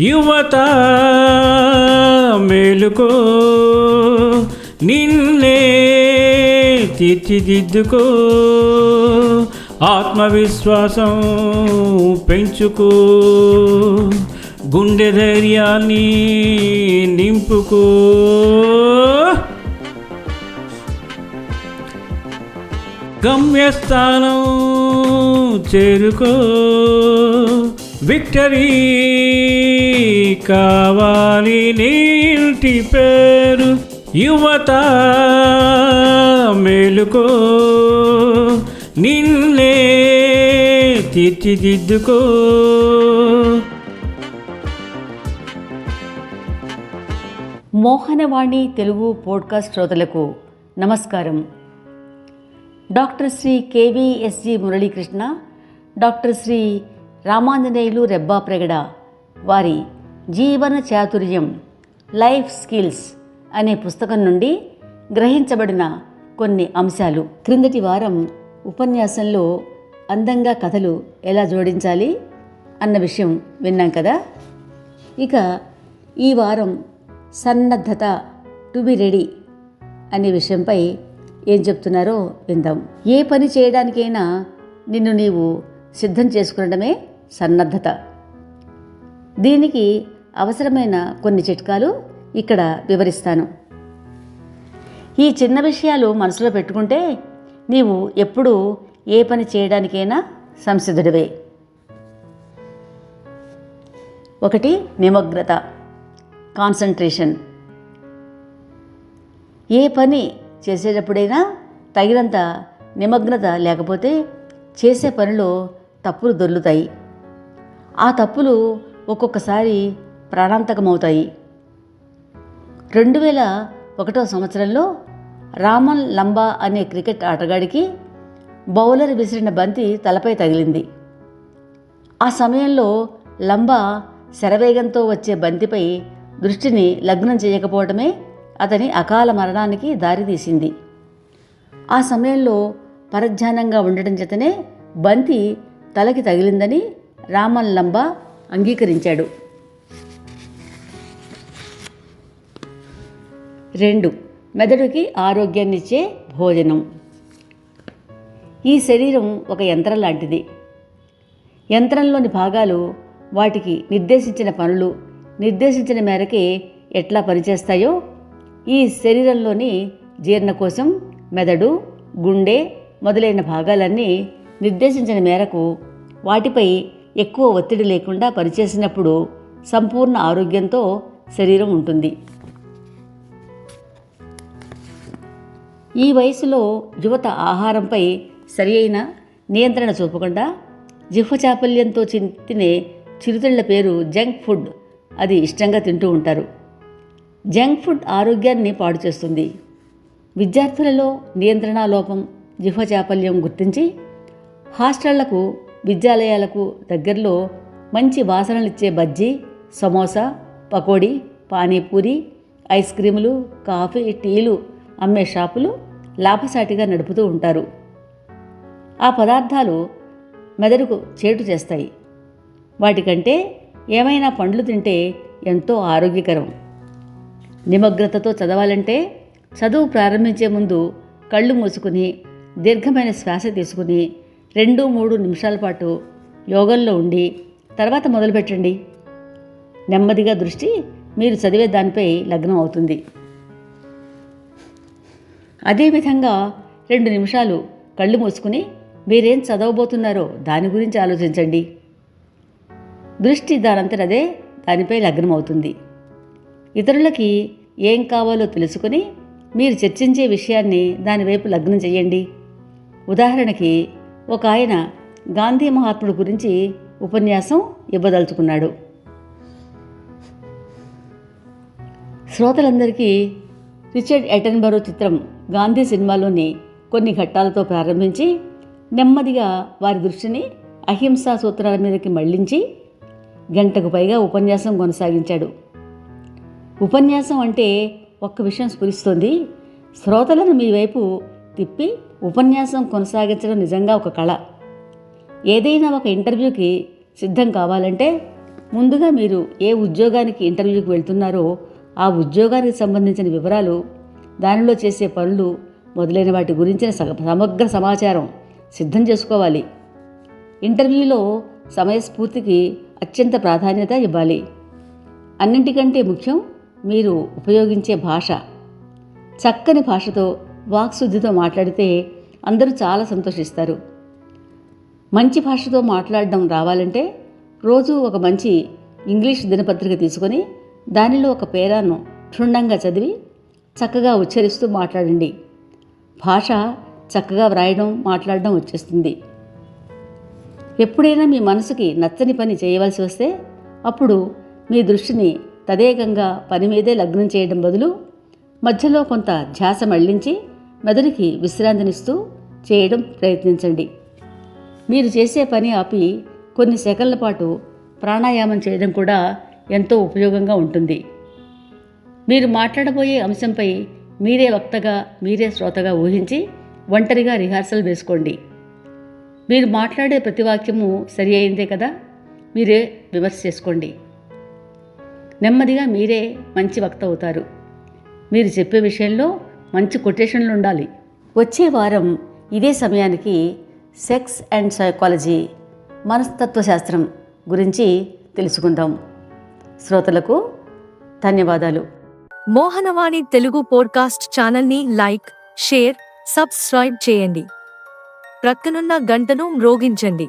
యువత మేలుకో నిన్నే తీర్చిదిద్దుకో. ఆత్మవిశ్వాసం పెంచుకో గుండె ధైర్యాన్ని నింపుకో. గమ్యస్థానం చేరుకో. విక్టరీ కావాలి నీటి పేరు. యువత మేలుకో నిన్నే తీర్చిదిద్దుకో. మోహనవాణి తెలుగు పోడ్కాస్ట్ శ్రోతలకు నమస్కారం. Doctor Shri KVSG Muralikrishna doctor Shri Ramanjaneyulu Rebbapragada. వారి జీవన చాతుర్యం లైఫ్ స్కిల్స్ అనే పుస్తకం నుండి గ్రహించబడిన కొన్ని అంశాలు. క్రిందటి వారం ఉపన్యాసంలో అందంగా కథలు ఎలా జోడించాలి అన్న విషయం విన్నాం కదా? ఇక ఈ వారం సన్నద్ధత టు బి రెడీ అనే విషయంపై ఏం చెప్తున్నారో విందాం. ఏ పని చేయడానికైనా నిన్ను నీవు సిద్ధం చేసుకునడమే సన్నద్ధత. దీనికి అవసరమైన కొన్ని చిట్కాలు ఇక్కడ వివరిస్తాను. ఈ చిన్న విషయాలు మనసులో పెట్టుకుంటే నీవు ఎప్పుడూ ఏ పని చేయడానికైనా సంసిద్ధుడివే. ఒకటి నిమగ్నత. కాన్సన్ట్రేషన్. ఏ పని చేసేటప్పుడైనా తగినంత నిమగ్నత లేకపోతే చేసే పనిలో తప్పులు దొర్లుతాయి. ఆ తప్పులు ఒక్కొక్కసారి ప్రాణాంతకమవుతాయి. రెండు వేల ఒకటో సంవత్సరంలో రామన్ లంబా అనే క్రికెట్ ఆటగాడికి బౌలర్ విసిరిన బంతి తలపై తగిలింది. ఆ సమయంలో లంబా శరవేగంతో వచ్చే బంతిపై దృష్టిని లగ్నం చేయకపోవడమే అతని అకాల మరణానికి దారితీసింది ఆ సమయంలో పరధ్యానంగా ఉండటం చేతనే బంతి తలకి తగిలిందని రామన్ లంబ అంగీకరించాడు. రెండు. మెదడుకి ఆరోగ్యాన్నిచ్చే భోజనం. ఈ శరీరం ఒక యంత్రం లాంటిది. యంత్రంలోని భాగాలు వాటికి నిర్దేశించిన పనులు నిర్దేశించిన మేరకే ఎట్లా పనిచేస్తాయో ఈ శరీరంలోని జీర్ణకోశం మెదడు గుండె మొదలైన భాగాలన్నీ నిర్దేశించిన మేరకు వాటిపై ఎక్కువ ఒత్తిడి లేకుండా పనిచేసినప్పుడు సంపూర్ణ ఆరోగ్యంతో శరీరం ఉంటుంది. ఈ వయసులో యువత ఆహారంపై సరి అయిన నియంత్రణ చూపకుండా జిహ్వ చాపల్యంతో చి- తినే చిరుతిళ్ళ పేరు జంక్ ఫుడ్ అది ఇష్టంగా తింటూ ఉంటారు. జంక్ ఫుడ్ ఆరోగ్యాన్ని పాడు చేస్తుంది. విద్యార్థులలో నియంత్రణ లోపం జిహ్వ చాపల్యం గుర్తించి హాస్టళ్ళకు విద్యాలయాలకు దగ్గరలో మంచి వాసనలిచ్చే బజ్జీ సమోసా పకోడీ పానీపూరి ఐస్ క్రీములు కాఫీ టీలు అమ్మే షాపులు లాభసాటిగా నడుపుతూ ఉంటారు. ఆ పదార్థాలు మెదడుకు చేటు చేస్తాయి. వాటికంటే ఏమైనా పండ్లు తింటే ఎంతో ఆరోగ్యకరం. నిమగ్నతతో చదవాలంటే చదువు ప్రారంభించే ముందు కళ్ళు మూసుకుని దీర్ఘమైన శ్వాస తీసుకుని రెండు మూడు నిమిషాల పాటు యోగంలో ఉండి తర్వాత మొదలుపెట్టండి. నెమ్మదిగా దృష్టి మీరు చదివే దానిపై లగ్నం అవుతుంది. అదేవిధంగా రెండు నిమిషాలు కళ్ళు మూసుకుని మీరేం చదవబోతున్నారో దాని గురించి ఆలోచించండి. దృష్టి దానంతటదే దానిపై లగ్నం అవుతుంది. ఇతరులకి ఏం కావాలో తెలుసుకుని మీరు చర్చించే విషయాన్ని దానివైపు లగ్నం చేయండి. ఉదాహరణకి ఒక ఆయన గాంధీ మహాత్ముడు గురించి ఉపన్యాసం ఇవ్వదలుచుకున్నాడు. శ్రోతలందరికీ రిచర్డ్ ఎటన్బరో చిత్రం గాంధీ సినిమాలోని కొన్ని ఘట్టాలతో ప్రారంభించి నెమ్మదిగా వారి దృష్టిని అహింసా సూత్రాల మీదకి మళ్ళించి గంటకు పైగా ఉపన్యాసం కొనసాగించాడు. ఉపన్యాసం అంటే ఒక్క విషయం స్ఫురిస్తోంది. శ్రోతలను మీ వైపు తిప్పి ఉపన్యాసం కొనసాగించడం నిజంగా ఒక కళ. ఏదైనా ఒక ఇంటర్వ్యూకి సిద్ధం కావాలంటే ముందుగా మీరు ఏ ఉద్యోగానికి ఇంటర్వ్యూకి వెళ్తున్నారో ఆ ఉద్యోగానికి సంబంధించిన వివరాలు దానిలో చేసే పనులు మొదలైన వాటి గురించిన సమగ్ర సమాచారం సిద్ధం చేసుకోవాలి. ఇంటర్వ్యూలో సమయస్ఫూర్తికి అత్యంత ప్రాధాన్యత ఇవ్వాలి. అన్నింటికంటే ముఖ్యం మీరు ఉపయోగించే భాష. చక్కని భాషతో వాక్శుద్ధితో మాట్లాడితే అందరూ చాలా సంతోషిస్తారు. మంచి భాషతో మాట్లాడడం రావాలంటే రోజు ఒక మంచి ఇంగ్లీష్ దినపత్రిక తీసుకొని దానిలో ఒక పేరాను క్షుణ్ణంగా చదివి చక్కగా ఉచ్చరిస్తూ మాట్లాడండి. భాష చక్కగా వ్రాయడం మాట్లాడడం వచ్చేస్తుంది. ఎప్పుడైనా మీ మనసుకి నచ్చని పని చేయవలసి వస్తే అప్పుడు మీ దృష్టిని తదేకంగా పని మీదే లగ్నం చేయడం బదులు మధ్యలో కొంత ధ్యాస మళ్ళించి మెదడుకి విశ్రాంతినిస్తూ చేయడం ప్రయత్నించండి. మీరు చేసే పని ఆపి కొన్ని సెకన్ల పాటు ప్రాణాయామం చేయడం కూడా ఎంతో ఉపయోగంగా ఉంటుంది. మీరు మాట్లాడబోయే అంశంపై మీరే వక్తగా మీరే శ్రోతగా ఊహించి ఒంటరిగా రిహార్సల్ వేసుకోండి. మీరు మాట్లాడే ప్రతి వాక్యము సరి అయిందే కదా? మీరే విమర్శ చేసుకోండి. నెమ్మదిగా మీరే మంచి వక్త అవుతారు. మీరు చెప్పే విషయంలో మంచి కొటేషన్లు ఉండాలి. వచ్చే వారం ఇదే సమయానికి సెక్స్ అండ్ సైకాలజీ మనస్తత్వశాస్త్రం గురించి తెలుసుకుందాం. శ్రోతలకు ధన్యవాదాలు. మోహనవాణి తెలుగు పోడ్కాస్ట్ ఛానల్ని లైక్ షేర్ సబ్స్క్రైబ్ చేయండి. ప్రక్కనున్న గంటను మ్రోగించండి.